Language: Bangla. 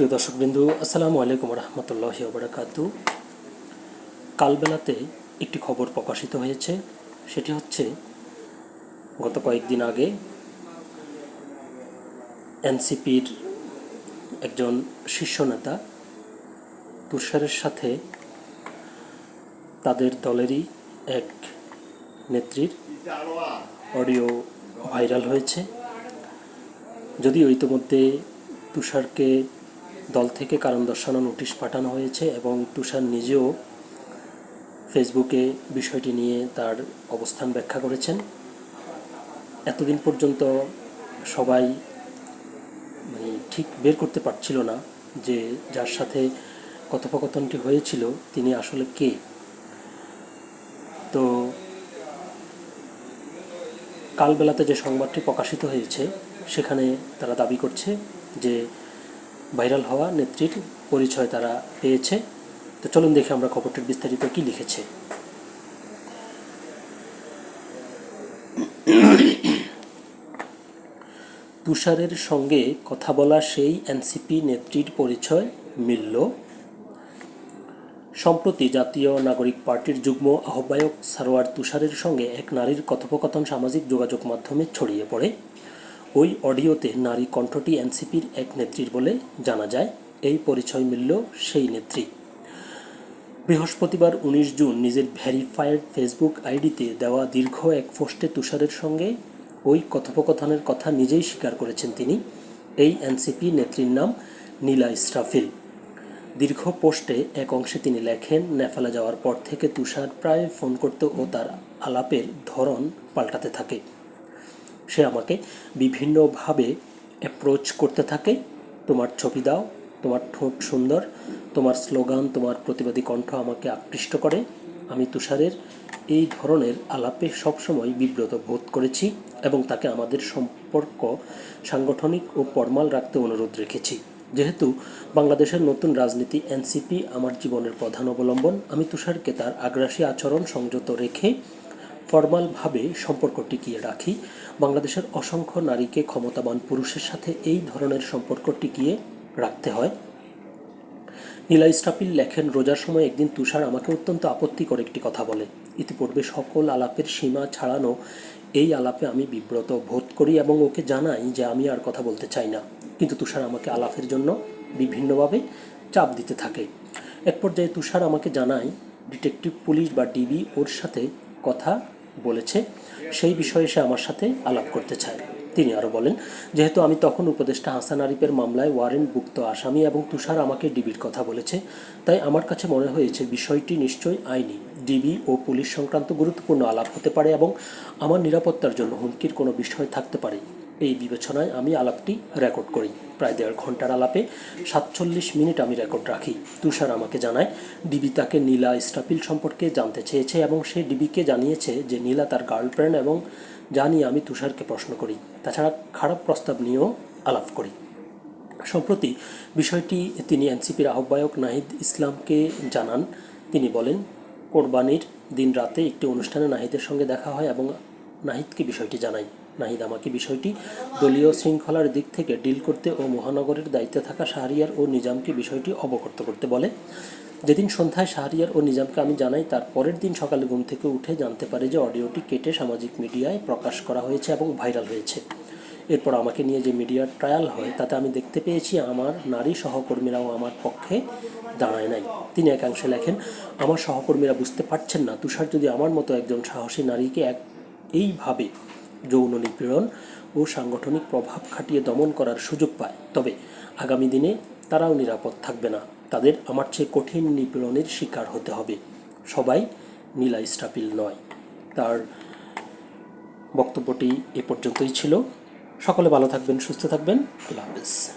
প্রিয় দর্শকবৃন্দু, আসসালামু আলাইকুম রহমতুল্লাহ বারাকাতু কালবেলাতে একটি খবর প্রকাশিত হয়েছে, সেটি হচ্ছে গত কয়েকদিন আগে এনসিপির একজন শীর্ষ নেতা তুষারের সাথে তাদের দলেরই এক নেত্রীর অডিও ভাইরাল হয়েছে। যদিও ইতিমধ্যে তুষারকে দল থেকে কারণ দর্শানো নোটিশ পাঠানো হয়েছে এবং তুষার নিজেও ফেসবুকে বিষয়টি নিয়ে তার অবস্থান ব্যাখ্যা করেছেন। এতদিন পর্যন্ত সবাই মানে ঠিক বের করতে পারছিল না যে যার সাথে কথোপকথনটি হয়েছিল তিনি আসলে কে। তো কালবেলাতে যে সংবাদটি প্রকাশিত হয়েছে, সেখানে তারা দাবি করছে যে ভাইরাল হওয়া নেত্রীর পরিচয় তারা পেয়েছে। তো চলুন দেখি আমরা খবরটির বিস্তারিত কি লিখেছে। তুষারের সঙ্গে কথা বলা সেই এনসিপি নেত্রীর পরিচয় মিলল। সম্প্রতি জাতীয় নাগরিক পার্টির যুগ্ম আহ্বায়ক সারোয়ার তুষারের সঙ্গে এক নারীর কথোপকথন সামাজিক যোগাযোগ মাধ্যমে ছড়িয়ে পড়ে। ওই অডিওতে নারী কণ্ঠটি এনসিপির এক নেত্রীর বলে জানা যায়, এই পরিচয় মিলল সেই নেত্রী। বৃহস্পতিবার উনিশ জুন নিজের ভেরিফায়েড ফেসবুক আইডিতে দেওয়া দীর্ঘ এক পোস্টে তুষারের সঙ্গে ওই কথোপকথনের কথা নিজেই স্বীকার করেছেন তিনি। এই এনসিপি নেত্রীর নাম নীলা ইসরাফিল। দীর্ঘ পোস্টে এক অংশে তিনি লেখেন নেপালে যাওয়ার পর থেকে তুষার প্রায় ফোন করতে ও তার আলাপের ধরন পাল্টাতে থাকে। সে আমাকে বিভিন্নভাবে অ্যাপ্রোচ করতে থাকে। তোমার ছবি দাও, তোমার ঠোঁট সুন্দর, তোমার স্লোগান, তোমার প্রতিবাদী কণ্ঠ আমাকে আকৃষ্ট করে। আমি তুষারের এই ধরনের আলাপে সবসময় বিব্রত বোধ করেছি এবং তাকে আমাদের সম্পর্ক সাংগঠনিক ও ফরমাল রাখতে অনুরোধ রেখেছি। যেহেতু বাংলাদেশের নতুন রাজনীতি এনসিপি আমার জীবনের প্রধান অবলম্বন, আমি তুষারকে তার আগ্রাসী আচরণ সংযত রেখে ফরমালভাবে সম্পর্ক টিকিয়ে রাখি। বাংলাদেশের অসংখ্য নারীকে ক্ষমতাবান পুরুষের সাথে এই ধরনের সম্পর্ক টিকিয়ে রাখতে হয়। নীলা ইস্টাপিল লেখেন, রোজার সময় একদিন তুষার আমাকে অত্যন্ত আপত্তিকর একটি কথা বলে। ইতিপূর্বে সকল আলাপের সীমা ছাড়ানো এই আলাপে আমি বিব্রত বোধ করি এবং ওকে জানাই যে আমি আর কথা বলতে চাই না। কিন্তু তুষার আমাকে আলাপের জন্য বিভিন্নভাবে চাপ দিতে থাকে। এক পর্যায়ে তুষার আমাকে জানায়, ডিটেকটিভ পুলিশ বা ডিবি ওর সাথে কথা বলেছে, সেই বিষয়ে সে আমার সাথে আলাপ করতে চায়। তিনি আরও বলেন, যেহেতু আমি তখন উপদেষ্টা হাসান আরিফের মামলায় ওয়ারেন্টভুক্ত আসামি এবং তুষার আমাকে ডিবির কথা বলেছে, তাই আমার কাছে মনে হয়েছে বিষয়টি নিশ্চয়ই আইনি। ডিবি ও পুলিশ সংক্রান্ত গুরুত্বপূর্ণ আলাপ হতে পারে এবং আমার নিরাপত্তার জন্য হুমকির কোনো বিষয় থাকতে পারে। এই বিবেচনায় আমি আলাপটি রেকর্ড করি। প্রায় দেড় ঘণ্টার আলাপে সাতচল্লিশ মিনিট আমি রেকর্ড রাখি। তুষার আমাকে জানায়, ডিবি তাকে নীলা ইস্টাপিল সম্পর্কে জানতে চেয়েছে এবং সে ডিবিকে জানিয়েছে যে নীলা তার গার্লফ্রেন্ড এবং জানি আমি তুষারকে প্রশ্ন করি। তাছাড়া খারাপ প্রস্তাব নিয়েও আলাপ করি। সম্প্রতি বিষয়টি তিনি এনসিপির আহ্বায়ক নাহিদ ইসলামকে জানান। তিনি বলেন, কোরবানির দিন রাতে একটি অনুষ্ঠানে নাহিদের সঙ্গে দেখা হয় এবং নাহিদকে বিষয়টি জানাই। নাহিদ, আমাকে বিষয়টি দলীয় শৃঙ্খলার দিক থেকে ডিল করতে ও মহানগরের দায়িত্বে থাকা শাহরিয়ার ও নিজামকে বিষয়টি অবগত করতে বলে। যেদিন সন্ধ্যায় শাহরিয়ার ও নিজামকে আমি জানাই, তার পরের দিন সকালে ঘুম থেকে উঠে জানতে পারে যে অডিওটি কেটে সামাজিক মিডিয়ায় প্রকাশ করা হয়েছে এবং ভাইরাল হয়েছে। এরপর আমাকে নিয়ে যে মিডিয়ার ট্রায়াল হয়, তাতে আমি দেখতে পেয়েছি আমার নারী সহকর্মীরাও আমার পক্ষে দাঁড়ায় নাই। তিনি একাংশে লেখেন, আমার সহকর্মীরা বুঝতে পারছেন না। তুষার যদি আমার মতো একজন সাহসী নারীকে এক, এইভাবে যৌন নিপীড়ন ও সাংগঠনিক প্রভাব খাটিয়ে দমন করার সুযোগ পায়। তবে আগামী দিনে তারাও নিরাপদ থাকবে না। তাদের আমার চেয়ে কঠিন নিপীড়নের শিকার হতে হবে। সবাই নীলা স্টাপিল নয়। তার বক্তব্যটি এ পর্যন্তই ছিল। সকলে ভালো থাকবেন, সুস্থ থাকবেন। আল্লাহ হাফিজ।